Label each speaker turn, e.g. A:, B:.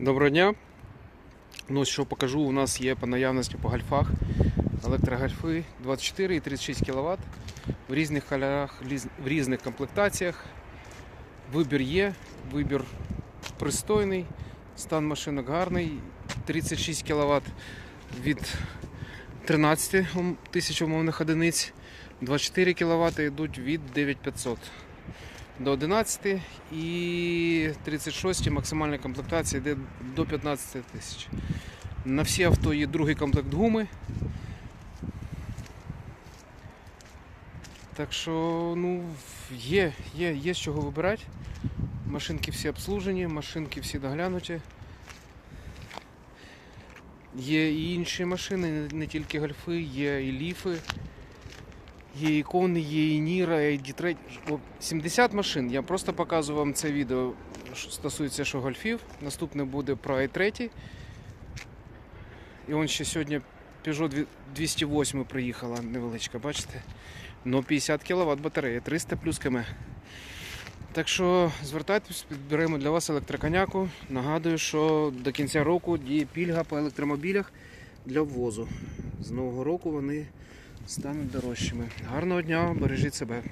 A: Доброго дня. Ну, що покажу, у нас є по наявності по гальфах електрогальфи 24 і 36 кВт в різних кольорах, в різних комплектаціях. Вибір є, вибір пристойний, стан машинок гарний, 36 кВт від 13 тисяч умовних одиниць, 24 кВт йдуть від 9500 до 11 і 36 максимальна комплектація йде до 15 тисяч. На всі авто є другий комплект гуми. Так що, ну, є, є, є з чого вибирати. Машинки всі обслужені, машинки всі доглянуті. Є і інші машини, не- тільки гольфи, є і ліфи. Є ікони, є Ніра, і Дітрейт. 70 машин. Я просто показую вам це відео, що стосується що гольфів. Наступне буде про i3. І он ще сьогодні Peugeot 208 приїхала невеличка, бачите? Но 50 кВт батарея, 300 плюс км. Так що звертайтесь, підберемо для вас електроконяку. Нагадую, що до кінця року діє пільга по електромобілях для ввозу. З нового року вони стануть дорожчими. Гарного дня, бережіть себе.